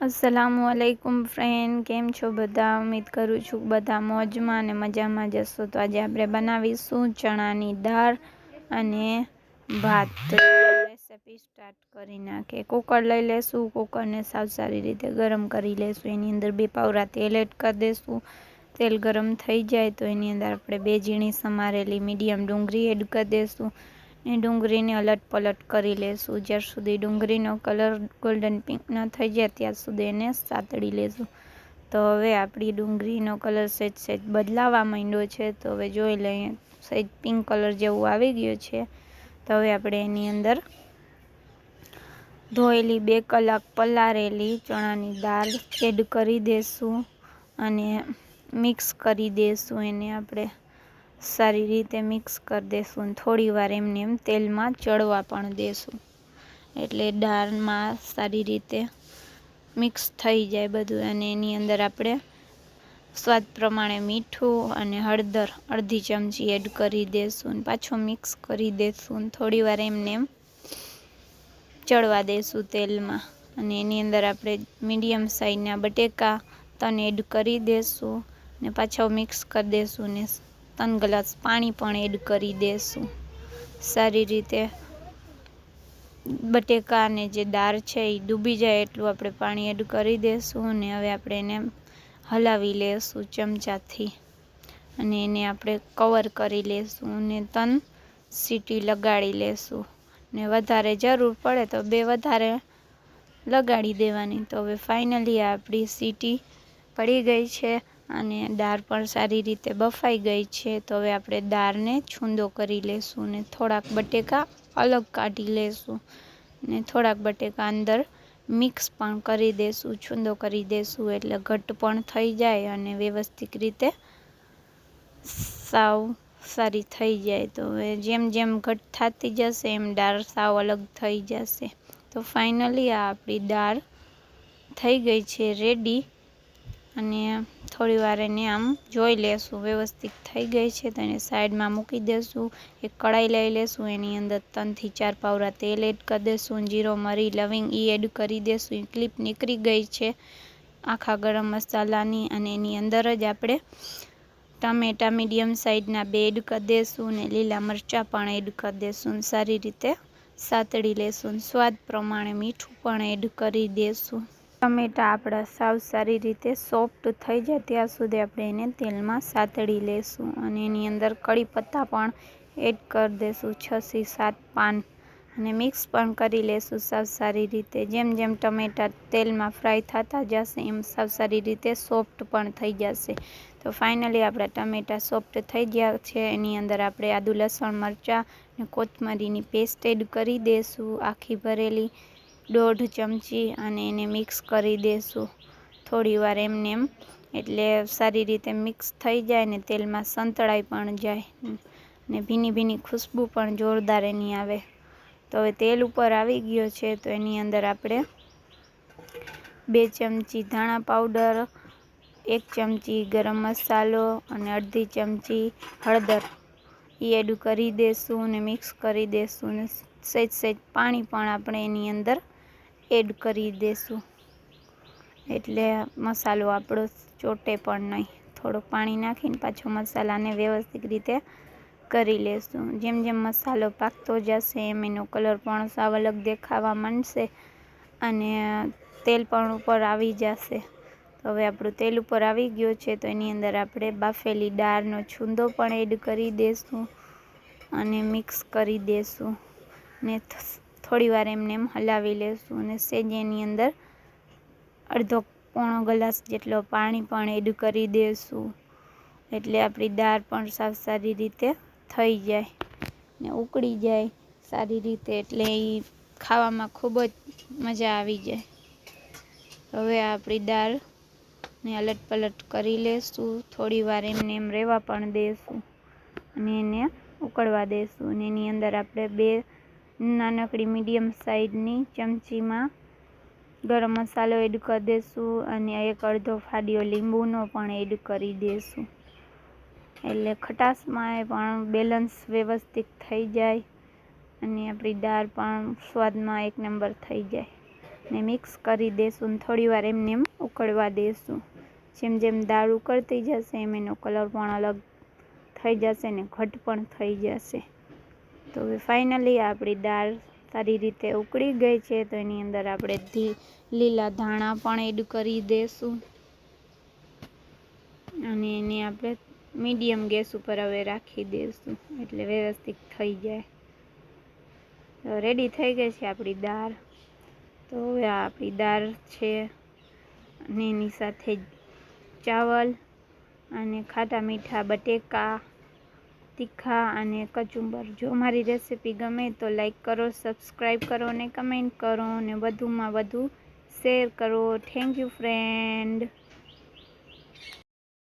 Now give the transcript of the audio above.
અસલામુ અલૈકુમ friend કેમ છો બધા? ઉમેદ કરું છું બધા મોજમાં અને મજામાં જશો તો આજે આપણે બનાવીશું ચણાની દાળ અને ભાત. રેસીપી સ્ટાર્ટ કરી નાખે કુકર લઈ લેશું. કુકરને સાવ સારી રીતે ગરમ કરી લેશું. એની અંદર બે પાવરા તેલ એડ કરી દઈશું તેલ ગરમ થઈ જાય તો એની અંદર આપણે બે ઝીણી સમારેલી મીડિયમ ડુંગળી એડ કરી દઈશું એ ડુંગળીને અલટ પલટ કરી લેશું. જ્યાર સુધી ડુંગળીનો કલર ગોલ્ડન પિંક ન થઈ જાય ત્યાર સુધી એને સાતળી લેશું. તો હવે આપણી ડુંગળીનો કલર સહેજ સહેજ બદલાવા માંડ્યો છે. તો હવે જોઈ લઈએ સહેજ પિંક કલર જેવું આવી ગયું છે. તો હવે આપણે એની અંદર ધોયેલી બે કલાક પલારેલી ચણાની દાળ એડ કરી દઈશું અને મિક્સ કરી દઈશું એને આપણે સારી રીતે મિક્સ કરી દેશું થોડી વાર એમને એમ તેલમાં ચડવા પણ દેશું એટલે દાળમાં સારી રીતે મિક્સ થઈ જાય બધું અને એની અંદર આપણે સ્વાદ પ્રમાણે મીઠું અને હળદર અડધી ચમચી એડ કરી દેશું પાછો મિક્સ કરી દેશું થોડી વાર એમને એમ ચડવા દઈશું તેલમાં. અને એની અંદર આપણે મીડિયમ સાઈઝના બટેકા તન એડ કરી દેશું ને પાછો મિક્સ કરી દઈશું ને ત્રણ ગ્લાસ પાણી પણ એડ કરી દઈશું સારી રીતે બટેકાને જે દાળ છે એ ડૂબી જાય એટલું આપણે પાણી એડ કરી દઈશું અને હવે આપણે એને હલાવી લઈશું ચમચાથી. અને એને આપણે કવર કરી લઈશું અને તન સીટી લગાડી લઈશું ને વધારે જરૂર પડે તો બે વધારે લગાડી દેવાની. તો હવે ફાઇનલી આપણી સીટી પડી ગઈ છે. અને દાળ પણ સારી રીતે બફાઈ ગઈ છે, તો હવે આપણે દાળને છૂંદો કરી લેશું ને થોડાક બટેકા અલગ કાઢી લેશું ને થોડાક બટેકા અંદર મિક્સ પણ કરી દેશું, છૂંદો કરી દેશું, એટલે ઘટ પણ થઈ જાય અને વ્યવસ્થિત રીતે સાવ સારી થઈ જાય. તો હવે જેમ જેમ ઘટ થતી જશે, એમ દાળ સાવ અલગ થઈ જશે. તો ફાઇનલી આ આપણી દાળ થઈ ગઈ છે રેડી. અને થોડી વાર એને આમ જોઈ લેશું. વ્યવસ્થિત થઈ ગઈ છે તો એને સાઈડમાં મૂકી દેશું. એક કઢાઈ લઈ લેશું. એની અંદર ત્રણથી ચાર પાવરા તેલ એડ કરી દેશું. જીરો, મરી, લવિંગ એ એડ કરી દેશું. એ ક્લિપ નીકળી ગઈ છે આખા ગરમ મસાલાની અને એની અંદર જ આપણે ટામેટા મીડિયમ સાઇઝના બે એડ કરી દઈશું ને લીલા મરચાં પણ એડ કરી દઈશું સારી રીતે સાતળી લેશું. સ્વાદ પ્રમાણે મીઠું પણ એડ કરી દઈશું ટમેટા આપણા સાવ સારી રીતે સોફ્ટ થઈ જાય ત્યાં સુધી આપણે એને તેલમાં સાતળી લેશું અને એની અંદર કડી પત્તા પણ એડ કરી દઈશું છથી સાત પાન. અને મિક્સ પણ કરી લેશું સાવ સારી રીતે. જેમ જેમ ટમેટા તેલમાં ફ્રાય થતા જશે, એમ સાવ સારી રીતે સોફ્ટ પણ થઈ જશે. તો ફાઇનલી આપણા ટમેટા સોફ્ટ થઈ ગયા છે. એની અંદર આપણે આદુ, લસણ, મરચાં અને કોથમરીની પેસ્ટ એડ કરી દઈશું આખી ભરેલી. દોઢ ચમચી અને એને મિક્સ કરી દઈશું થોડીવાર એમને એમ, એટલે સારી રીતે મિક્સ થઈ જાય ને તેલમાં સંતળાઈ પણ જાય. ને ભીની ભીની ખુશ્બુ પણ જોરદાર એની આવે. તો હવે તેલ ઉપર આવી ગયો છે, તો એની અંદર આપણે બે ચમચી ધાણા પાવડર, એક ચમચી ગરમ મસાલો અને અડધી ચમચી હળદર. એ એડ કરી દઈશું અને મિક્સ કરી દઈશું ને સહેજ સહેજ પાણી પણ આપણે એની અંદર એડ કરી દઈશું એટલે મસાલો આપણો ચોટે પણ નહીં. થોડુંક પાણી નાખીને પાછો મસાલાને વ્યવસ્થિત રીતે કરી લેશું. જેમ જેમ મસાલો પાકતો જશે એમ એનો કલર પણ સાવ અલગ દેખાવા માંડશે અને તેલ પણ ઉપર આવી જશે. તો હવે આપણું તેલ ઉપર આવી ગયું છે તો એની અંદર આપણે બાફેલી દાળનો છૂંદો પણ એડ કરી દઈશું અને મિક્સ કરી દઈશું ને થોડી વાર એમને એમ હલાવી લેશું અને સેજ એની અંદર અડધો પોણો ગ્લાસ જેટલો પાણી પણ એડ કરી દેશું. એટલે આપણી દાળ પણ સાવ સારી રીતે થઈ જાય ને ઉકળી જાય સારી રીતે એટલે એ ખાવામાં ખૂબ જ મજા આવી જાય. હવે આપણી દાળને અલટ પલટ કરી લેશું થોડી વાર એમને એમ રહેવા પણ દેશું અને એને ઉકળવા દઈશું અને એની અંદર આપણે બે નાનકડી મીડિયમ સાઈઝની ચમચીમાં ગરમ મસાલો એડ કરી દઈશું અને એક અડધો ફાડ્યો લીંબુનો પણ એડ કરી દઈશું એટલે ખટાશમાં પણ બેલેન્સ વ્યવસ્થિત થઈ જાય અને આપણી દાળ પણ સ્વાદમાં એક નંબર થઈ જાય. ને મિક્સ કરી દેશું ને થોડી વાર એમને એમ ઉકળવા દેશું. જેમ જેમ દાળ ઉકળતી જશે એમ એનો કલર પણ અલગ થઈ જશે ને ઘટ પણ થઈ જશે. તો ફાઇનલી આપણી દાળ સારી રીતે ઉકળી ગઈ છે, તો એની અંદર આપણે ધી લીલા ધાણા પણ એડ કરી દઈશું અને એને આપણે મીડિયમ ગેસ ઉપર હવે રાખી દઈશું એટલે વ્યવસ્થિત થઈ જાય. તો રેડી થઈ ગઈ છે આપણી દાળ. તો હવે આપણી દાળ છે, અને એની સાથે ચાવલ, અને ખાટા મીઠા બટેકા તીખા અને કચુંબર. જો મારી રેસીપી ગમે તો લાઈક કરો સબસ્ક્રાઈબ કરો અને કમેન્ટ કરો. અને વધુમાં વધુ શેર કરો. Thank you friend.